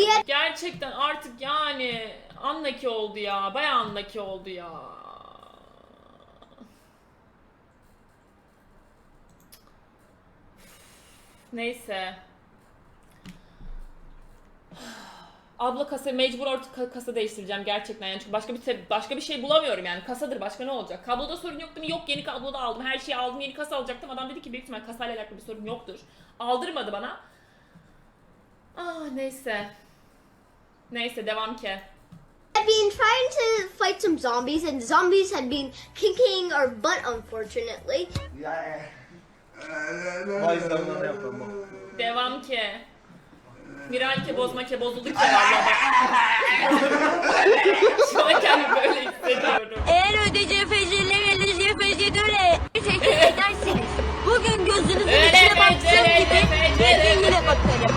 Juliet Gerçekten artık yani anlaki oldu ya. Bayağı anlaki oldu ya. Neyse. Abla kasa mecbur artık ka- kasa değiştireceğim gerçekten yani çünkü başka bir başka bir şey bulamıyorum yani kasadır başka ne olacak? Kabloda sorun yok değil mi? Yok yeni kablo da aldım. Her şeyi aldım. Yeni kasa alacaktım. Adam dedi ki büyük ihtimal kasayla alakalı bir sorun yoktur. Aldırmadı bana. Ah neyse. Neyse devam ki. had been trying to fight some zombies, and zombies had been kicking our butt, unfortunately. Yapalım bak. Devam ki. Viral ke bozma ke bozuldu ki valla bak. Şu an kendimi böyle hissediyorum. Eğer ödeyeceği fecirleri ödeyeceği fecirleri tehdit ederseniz bugün gözünüzün Öyle içine baktığım fecir, gibi fecir, bir gün yine bakarım.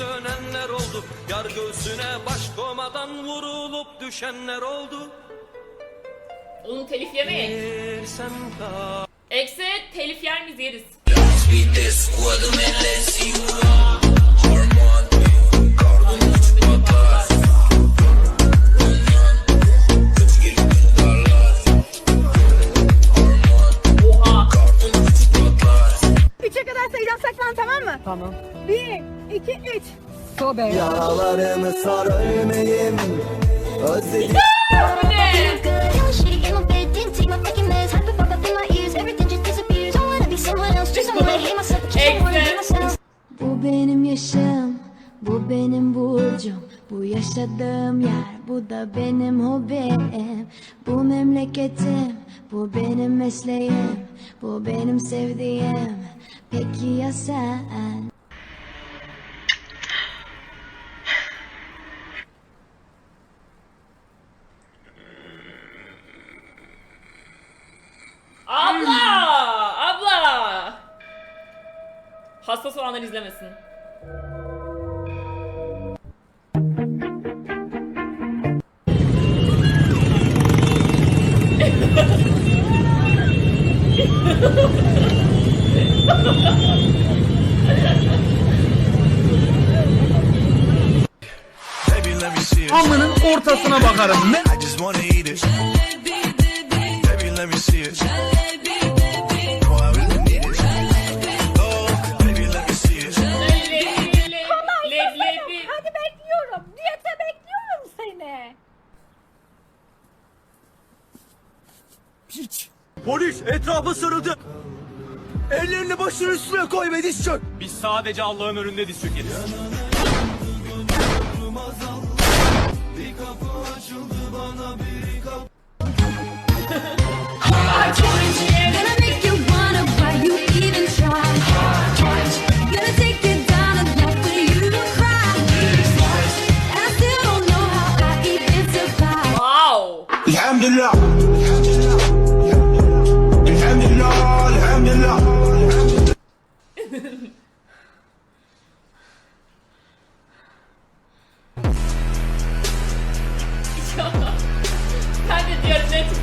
sönenler oldu. Yar göğsüne baş komadan vurulup düşenler oldu. Oğlum telif yemeyin. Eksi telif yer miyiz yeriz. Tamam. Bir, iki, üç. Sobe. Yaralarımı sar ölmeyim. Özledim. Bu benim yaşam, bu benim burcum, bu yaşadığım yer, bu da benim hobim, bu memleketim, bu benim mesleğim, bu benim sevdiğim. Peki ya sen? Abla! Abla! Hassas olanlar izlemesin. Me see it. Leblebi, leblebi. Hadi bekliyorum. Diyete bekliyorum seni. Piç. Polis etrafa sarıldı. Ellerini başının üstüne koy ve diz çök. Biz sadece Allah'ın önünde diz çökeriz. bana bir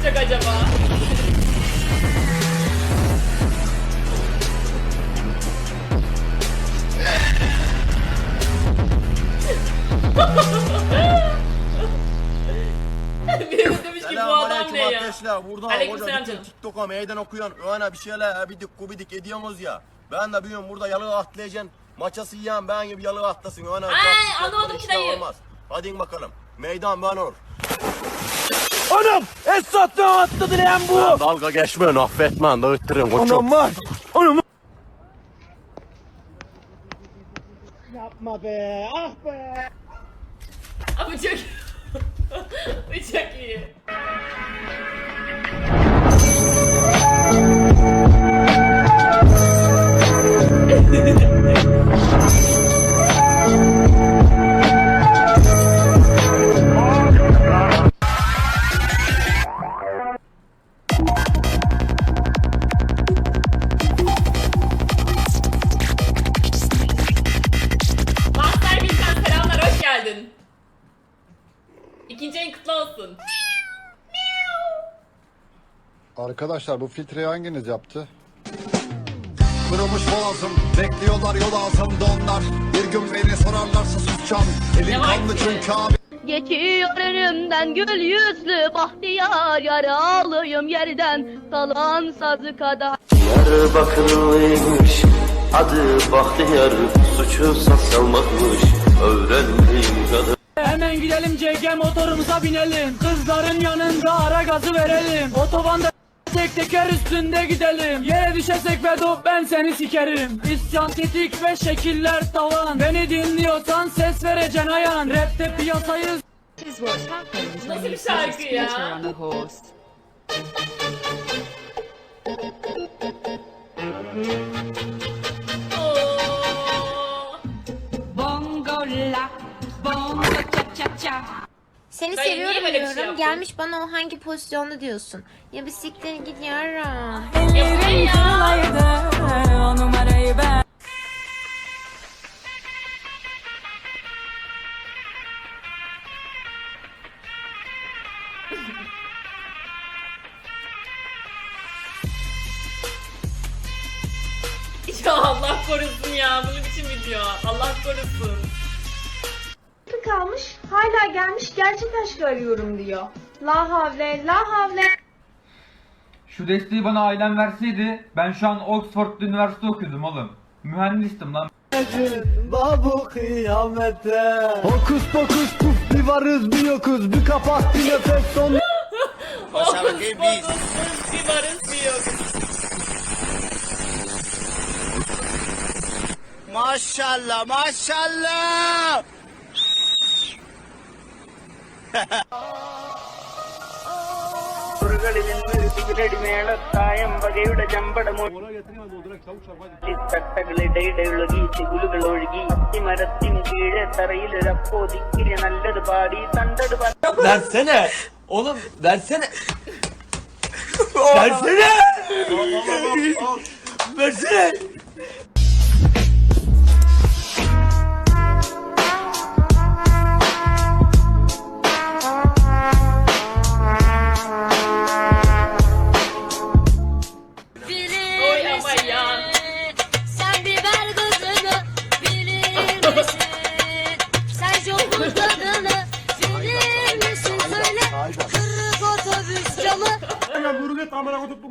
çıkacak acaba? Demiş ki bu adam ne ya? arkadaşlar. Aleykümselam hoca canım. bütün TikTok'a meydan okuyan öyle bir şeyler abidik gubidik ediyorsunuz ya. Ben de biliyorum burada yalı atlayacaksın. Maçası yiyen ben gibi yalı atlasın. Öyle Ay, çok ki dayı. Olmaz. Hadi bakalım. Meydan ben olur. Anam! Esat'tan atladı lan bu! Dalga geçmeyin affetmen dağıttırın koçum. Anam var! Anam Yapma be. Ah be. Ama çok... çok iyi. Arkadaşlar bu filtreyi hanginiz yaptı? Kırılmış boğazım, bekliyorlar yol ağzımda onlar. Bir gün beni sorarlarsa susacağım. Elim kanlı çünkü abi. Geçiyor önümden gül yüzlü bahtiyar yaralıyım yerden salan sazı kadar. Diyarbakırlıymış adı Bahtiyar Suçu salmakmış öğrendiğim kadar Hemen gidelim CG motorumuza binelim. Kızların yanında ara gazı verelim. Otobanda tek teker üstünde gidelim. Yere düşesek Bedo ben seni sikerim. İsyan tetik ve şekiller tavan. Beni dinliyorsan ses vereceksin ayan. Rapte piyasayı Nasıl bir şarkı ya? Seni Dayı, niye seviyorum böyle bir şey diyorum. yaptın? Gelmiş bana o hangi pozisyonda diyorsun. Ya bir siktir git yarım. Ya bu ne ya? Ya Allah korusun ya. Bu ne biçim video? Allah korusun. kalmış hala gelmiş gerçek aşkı arıyorum diyor. La havle la havle. Şu desteği bana ailem verseydi ben şu an Oxford Üniversite okuyordum oğlum. Mühendistim lan. Babu kıyamete. Hokus pokus puf bir varız bir yokuz bir kapak bir nefes son. Başarılı biz. Bir varız bir yokuz. Maşallah maşallah. ടിമേളത്തായംബകയുടെ ചമ്പടമൊഴിടയിടൊഴുകി ചിഗുലുകൾ ഒഴുകി അത്തിമരത്തിന് കീഴെ തറയിൽ ഒരു അപ്പോതിക്കിരി നല്ലത് പാടി തണ്ടത് Oğlum versene. versene. versene.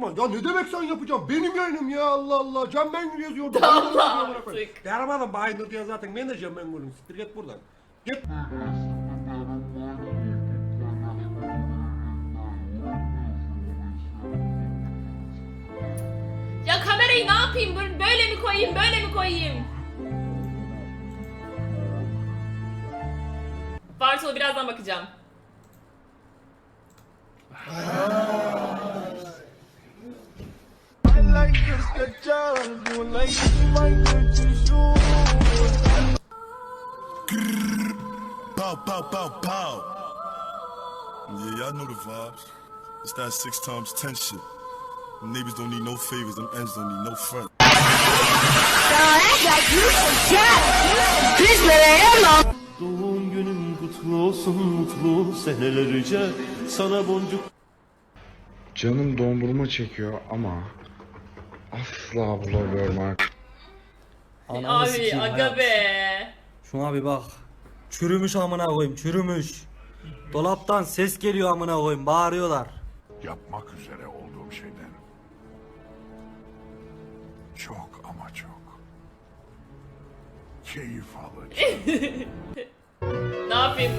Bu Ya ne demek sen yapacağım? Benim yayınım ya Allah Allah. Can ben yazıyordum. Allah artık. Derman Bayındır diye zaten ben bunu. Siktir git buradan. Git. Ya kamerayı ne yapayım? Böyle, mi koyayım? Böyle mi koyayım? Bartolu birazdan bakacağım. Pow, pow, pow, pow. Yeah, y'all know the vibes. It's that six times ten shit. Neighbors don't need no favors, them ends don't need no front. Doğum günün kutlu olsun mutlu senelerce Sana boncuk Canım dondurma çekiyor ama asla bulamıyorum artık. Abi aga be. Şuna bir bak. Çürümüş amına koyayım çürümüş. Dolaptan ses geliyor amına koyayım bağırıyorlar. Yapmak üzere olduğum şeyden çok ama çok keyif alacağım. Ne yapayım?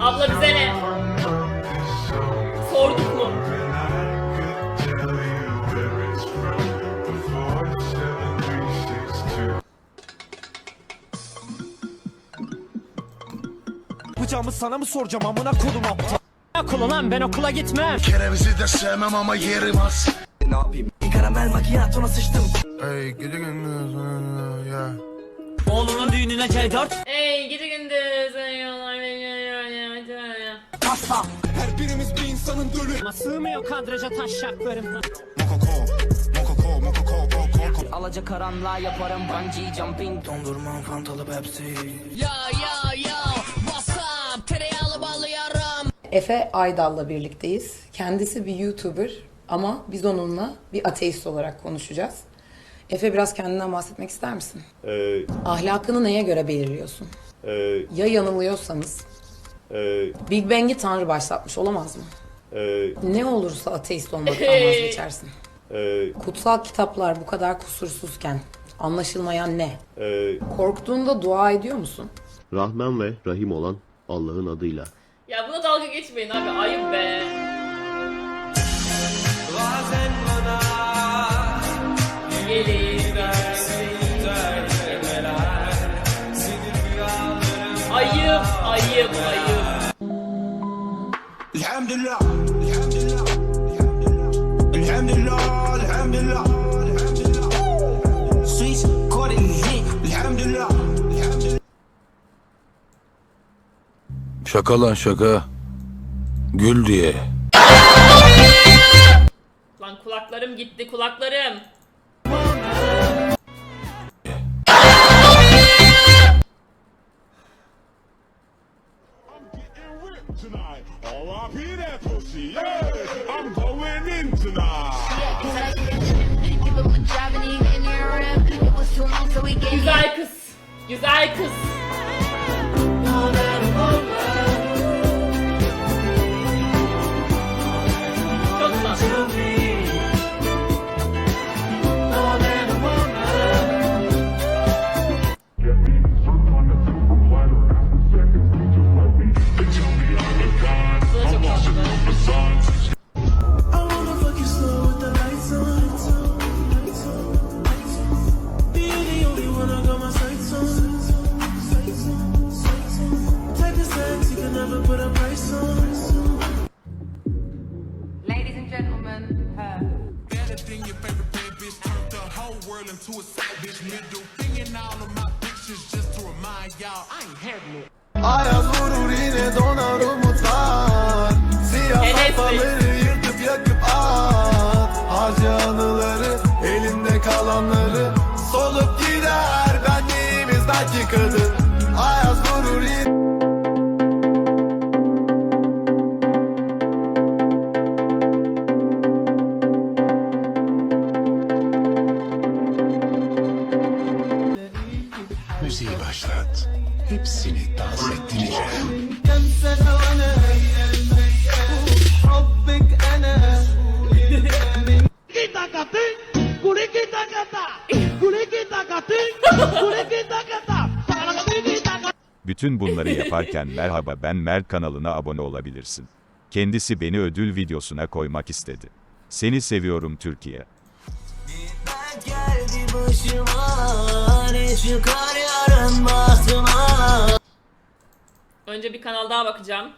Abla bize ne? Sorduk mu? Yapacağımı sana mı soracağım amına kodum aptal. Okulu lan ben okula gitmem. Kerevizi de sevmem ama yerim az. Ne yapayım? Karamel makyajına sıçtım. Hey, gece gündüz, ya. Oğlunun düğününe C4. Ey gidi gündüz. Her birimiz bir insanın dölü. Sığmıyor kadraja taşaklarım. Mokoko, mokoko, mokoko, mokoko. Alaca karanlığa yaparım bungee jumping Dondurma, fantalı Pepsi. Efe Aydal'la birlikteyiz. Kendisi bir YouTuber. Ama biz onunla bir ateist olarak konuşacağız. Efe biraz kendinden bahsetmek ister misin? Ahlakını neye göre belirliyorsun? Ya yanılıyorsanız? Big Bang'i Tanrı başlatmış olamaz mı? Ne olursa ateist olmaktan vazgeçersin. Kutsal kitaplar bu kadar kusursuzken anlaşılmayan ne? Korktuğunda dua ediyor musun? Rahman ve Rahim olan Allah'ın adıyla. Ya buna dalga geçmeyin abi ayıp be. Bazen bana Gelir Ayıp ayıp ayıp. Elhamdülillah, elhamdülillah, elhamdülillah, elhamdülillah, Şaka lan şaka. Gül diye. Lan kulaklarım gitti kulaklarım. Güzel kız. Güzel kız. Ayaz vurur yine donar umutlar. Siyah sayfaları yırtıp yakıp at. Harca anıları elinde kalanları Solup gider. Benliğimiz belki kadın Bütün bunları yaparken merhaba ben Mert kanalına abone olabilirsin. Kendisi beni ödül videosuna koymak istedi. Seni seviyorum Türkiye. Önce bir kanal daha bakacağım.